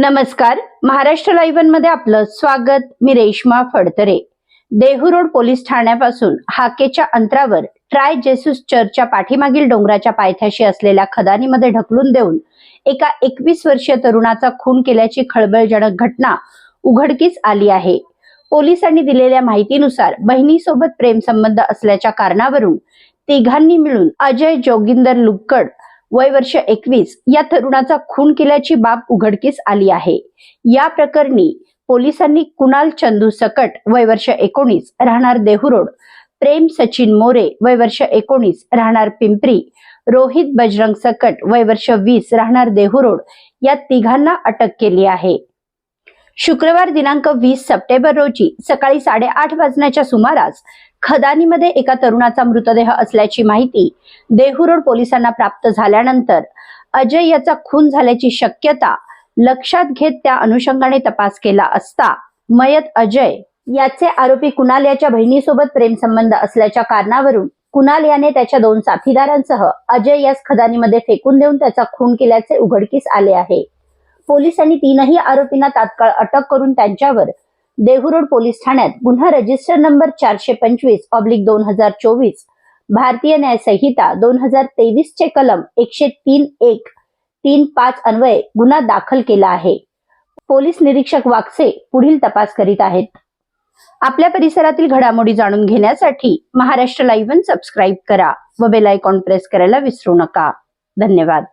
नमस्कार. महाराष्ट्र लाईव्हमध्ये आपलं स्वागत. मी रेश्मा फडतरे. देहू रोड पोलीस ठाण्यापासून हाकेच्या अंतरावर ट्राय जेसूस चर्चच्या पाठीमागील डोंगराच्या पायथ्याशी असलेल्या खदानीमध्ये ढकलून देऊन एका एकवीस वर्षीय तरुणाचा खून केल्याची खळबळजनक घटना उघडकीस आली आहे. पोलिसांनी दिलेल्या माहितीनुसार बहिणीसोबत प्रेमसंबंध असल्याच्या कारणावरून तिघांनी मिळून अजय जोगिंदर लुक्कड वय वर्ष एकवीस या तरुणाचा खून केल्याची बाब उघडकीस आली आहे. या प्रकरणी पोलिसांनी कुणाल चंदू सकट वय वर्ष एकोणीस राहणार देहुरोड प्रेम सचिन मोरे वय वर्ष एकोणीस राहणार पिंपरी रोहित बजरंग सकट वय वर्ष वीस राहणार देहुरोड या तिघांना अटक केली आहे. शुक्रवार दिनांक वीस सप्टेंबर रोजी सकाळी साडेआठ वाजण्याच्या सुमारास खदानीमध्ये एका तरुणाचा मृतदेह असल्याची माहिती देहुरोड पोलिसांना प्राप्त झाल्यानंतर अजय याचा खून झाल्याची शक्यता लक्षात घेत त्या अनुषंगाने तपास केला असता मयत अजय याचे आरोपी कुणाल याच्या बहिणीसोबत प्रेमसंबंध असल्याच्या कारणावरून कुणाल याने त्याच्या दोन साथीदारांसह अजय यास खदानीमध्ये फेकून देऊन त्याचा खून केल्याचे उघडकीस आले आहे. पोलिसांनी तीनही आरोपींना तात्काळ अटक करून त्यांच्यावर देहूरोड पोलीस ठाण्यात गुन्हा रजिस्टर नंबर चारशे पंचवीस ऑब्लिक दोन हजार चोवीस भारतीय न्यायसंहिता दोन हजार तेवीस चे कलम एकशे तीन एक तीन पाच अन्वये गुन्हा दाखल केला आहे. पोलीस निरीक्षक वागसे पुढील तपास करीत आहेत. आपल्या परिसरातील घडामोडी जाणून घेण्यासाठी महाराष्ट्र लाईव्ह सबस्क्राईब करा व बेल आयकॉन प्रेस करायला विसरू नका. धन्यवाद.